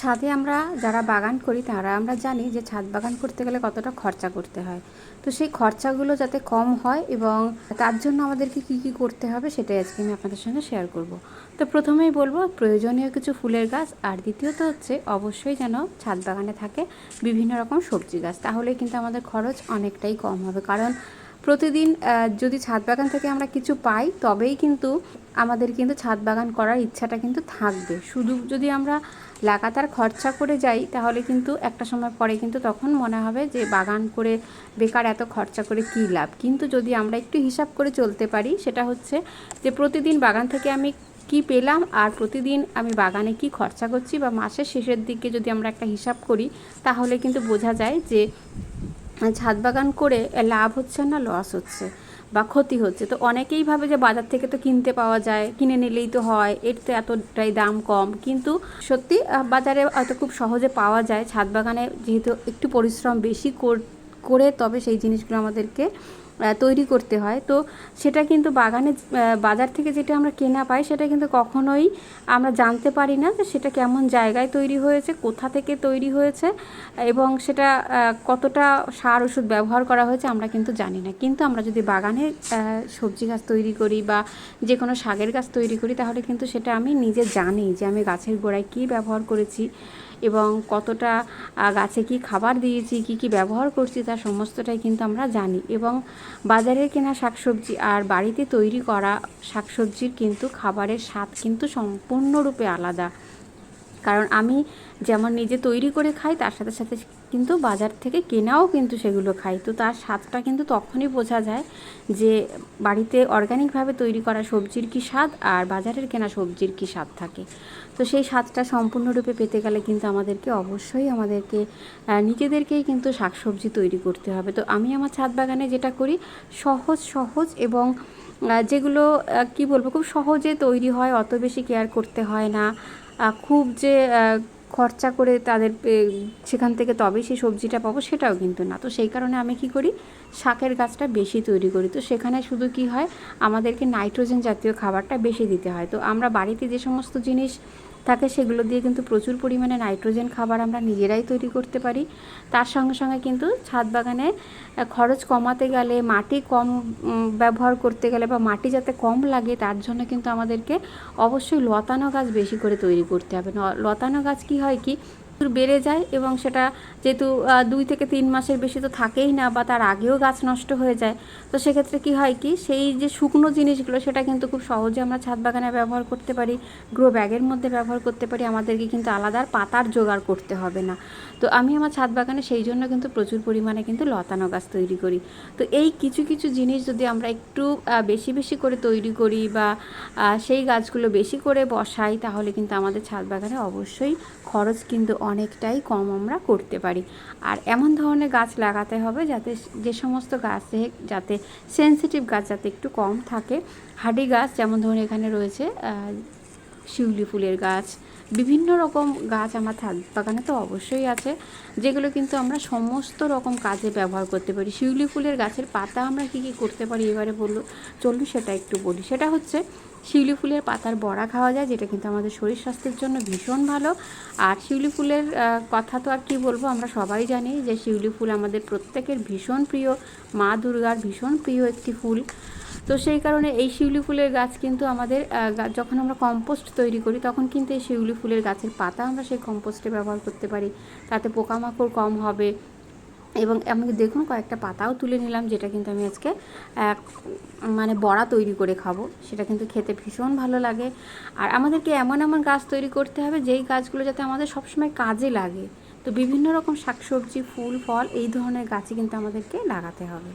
ছাদে আমরা যারা বাগান করি, তারা আমরা জানি যে ছাদ বাগান করতে গেলে কতটা খরচা করতে হয়। তো সেই খরচাগুলো যাতে কম হয় এবং তার জন্য আমাদেরকে কী কী করতে হবে, সেটাই আজকে আমি আপনাদের সঙ্গে শেয়ার করব। তো প্রথমেই বলব, প্রয়োজনীয় কিছু ফুলের গাছ, আর দ্বিতীয়ত হচ্ছে অবশ্যই যেন ছাদ বাগানে থাকে বিভিন্ন রকম সবজি গাছ। তাহলে কিন্তু আমাদের খরচ অনেকটাই কম হবে। কারণ প্রতিদিন যদি ছাদ বাগান থেকে আমরা কিছু পাই, তবেই কিন্তু আমাদের কিন্তু ছাদ বাগান করার ইচ্ছাটা কিন্তু থাকবে। শুধু যদি আমরা লাগাতার খরচা করে যাই, তাহলে কিন্তু একটা সময় পরে কিন্তু তখন মনে হবে যে বাগান করে বেকার এত খরচা করে কী লাভ? কিন্তু যদি আমরা একটু হিসাব করে চলতে পারি, সেটা হচ্ছে যে প্রতিদিন বাগান থেকে আমি কি পেলাম আর প্রতিদিন আমি বাগানে কি খরচা করছি বা মাসের শেষের দিকে যদি আমরা একটা হিসাব করি, তাহলে কিন্তু বোঝা যায় যে ছাদ বাগান করে লাভ হচ্ছে না, লস হচ্ছে। বা ক্ষতি হচ্ছে। তো অনেকেই ভাবে যে বাজার থেকে তো কিনতে পাওয়া যায়, কিনে নিলেই তো হয়, এর তো এতটাই দাম কম। কিন্তু সত্যি বাজারে হয়তো খুব সহজে পাওয়া যায়। ছাদ বাগানে যেহেতু একটু পরিশ্রম বেশি কর- করে তবে সেই জিনিসগুলো আমাদেরকে তৈরি করতে হয়। তো সেটা কিন্তু বাগানে বাজার থেকে যেটা আমরা কেনা পাই, সেটা কিন্তু কখনোই আমরা জানতে পারি না যে সেটা কেমন জায়গায় তৈরি হয়েছে, কোথা থেকে তৈরি হয়েছে, এবং সেটা কতটা সার ওষুধ ব্যবহার করা হয়েছে আমরা কিন্তু জানি না। কিন্তু আমরা যদি বাগানে সবজি গাছ তৈরি করি বা যে কোনো শাকের গাছ তৈরি করি, তাহলে কিন্তু সেটা আমি নিজে জানি যে আমি গাছের গোড়ায় কী ব্যবহার করেছি এবং কতটা গাছে কি খাবার দিয়েছি, কি কি ব্যবহার করছি, তার সমস্তটাই কিন্তু আমরা জানি। এবং বাজারের কেনা শাকসবজি আর বাড়িতে তৈরি করা শাকসবজির কিন্তু খাবারের স্বাদ কিন্তু সম্পূর্ণরূপে আলাদা। কারণ আমি যেমন নিজে তৈরি করে খাই, তার সাথে সাথে কিন্তু বাজার থেকে কেনাও কিন্তু সেগুলো খাই। তো তার স্বাদটা কিন্তু তখনই বোঝা যায় যে বাড়িতে অর্গানিকভাবে তৈরি করা সবজির কী স্বাদ আর বাজারের কেনা সবজির কী স্বাদ থাকে। তো সেই স্বাদটা সম্পূর্ণরূপে পেতে গেলে কিন্তু আমাদেরকে অবশ্যই আমাদেরকে নিজেদেরকেই কিন্তু শাকসবজি তৈরি করতে হবে। তো আমি আমার ছাদ বাগানে যেটা করি, সহজ সহজ এবং যেগুলো কি বলব, খুব সহজে তৈরি হয়, অত বেশি কেয়ার করতে হয় না। খুব যে খরচা করে তাদের সেখান থেকে তবেই সেই সবজিটা পাবো সেটাও কিন্তু না। তো সেই কারণে আমি কি করি, শাকের গাছটা বেশি তৈরি করি। তো সেখানে শুধু কি হয়, আমাদেরকে নাইট্রোজেন জাতীয় খাবারটা বেশি দিতে হয়। তো আমরা বাড়িতে যে সমস্ত জিনিস থাকে সেগুলো দিয়ে কিন্তু প্রচুর পরিমাণে নাইট্রোজেন খাবার আমরা নিজেরাই তৈরি করতে পারি। তার সঙ্গে সঙ্গে কিন্তু ছাদ বাগানে খরচ কমাতে গেলে, মাটি কম ব্যবহার করতে গেলে বা মাটি যাতে কম লাগে, তার জন্য কিন্তু আমাদেরকে অবশ্যই লতানো গাছ বেশি করে তৈরি করতে হবে। লতানো গাছ কি হয় কি বেড়ে যায় এবং সেটা যেহেতু দুই থেকে তিন মাসের বেশি তো থাকেই না বা তার আগেও গাছ নষ্ট হয়ে যায়, তো সেক্ষেত্রে কি হয় কি, সেই যে শুকনো জিনিসগুলো সেটা কিন্তু খুব সহজে আমরা ছাদ বাগানে ব্যবহার করতে পারি, গ্রো ব্যাগের মধ্যে ব্যবহার করতে পারি, আমাদেরকে কিন্তু আলাদা পাতার জোগাড় করতে হবে না। তো আমি আমার ছাদ বাগানে সেই জন্য কিন্তু প্রচুর পরিমাণে কিন্তু লতানো গাছ তৈরি করি। তো এই কিছু কিছু জিনিস যদি আমরা একটু বেশি বেশি করে তৈরি করি বা সেই গাছগুলো বেশি করে বসাই, তাহলে কিন্তু আমাদের ছাদ বাগানে অবশ্যই খরচ কিন্তু অনেকটাই কম আমরা করতে পারি। আর এমন ধরনের গাছ লাগাতে হবে যাতে যে সমস্ত গাছে যাতে সেন্সিটিভ গাছ যাতে একটু কম থাকে। হাডি গাছ যেমন ধরুন এখানে রয়েছে শিউলি ফুলের গাছ, বিভিন্ন রকম গাছ আমার ছাদ বাগানে তো অবশ্যই আছে, যেগুলো কিন্তু আমরা সমস্ত রকম কাজে ব্যবহার করতে পারি। শিউলি ফুলের গাছের পাতা আমরা কী কী করতে পারি এবারে বলল চলুন সেটা একটু বলি। সেটা হচ্ছে, শিউলি ফুলের পাতার বড়া খাওয়া যায়, যেটা কিন্তু আমাদের শরীর স্বাস্থ্যের জন্য ভীষণ ভালো। আর শিউলি ফুলের কথা তো আর কি বলব, আমরা সবাই জানি যে শিউলি ফুল আমাদের প্রত্যেকের ভীষণ প্রিয়। মা দুর্গার ভীষণ প্রিয় একটি ফুল। তো সেই কারণে এই শিউলি ফুলের গাছ কিন্তু আমাদের যখন আমরা কম্পোস্ট তৈরি করি, তখন কিন্তু এই শিউলি ফুলের গাছের পাতা আমরা সেই কম্পোস্টে ব্যবহার করতে পারি। তাতে পোকামাকড় কম হবে। এবং আমি দেখুন, কয়েকটা পাতাও তুলে নিলাম, যেটা কিন্তু আমি আজকে, এক মানে বড়া তৈরি করে খাব। সেটা কিন্তু খেতে ভীষণ ভালো লাগে। আর আমাদেরকে এমন এমন গাছ তৈরি করতে হবে, যেই গাছগুলো যাতে আমাদের সবসময় কাজে লাগে। তো বিভিন্ন রকম শাকসবজি, ফুল, ফল, এই ধরনের গাছই কিন্তু আমাদেরকে লাগাতে হবে।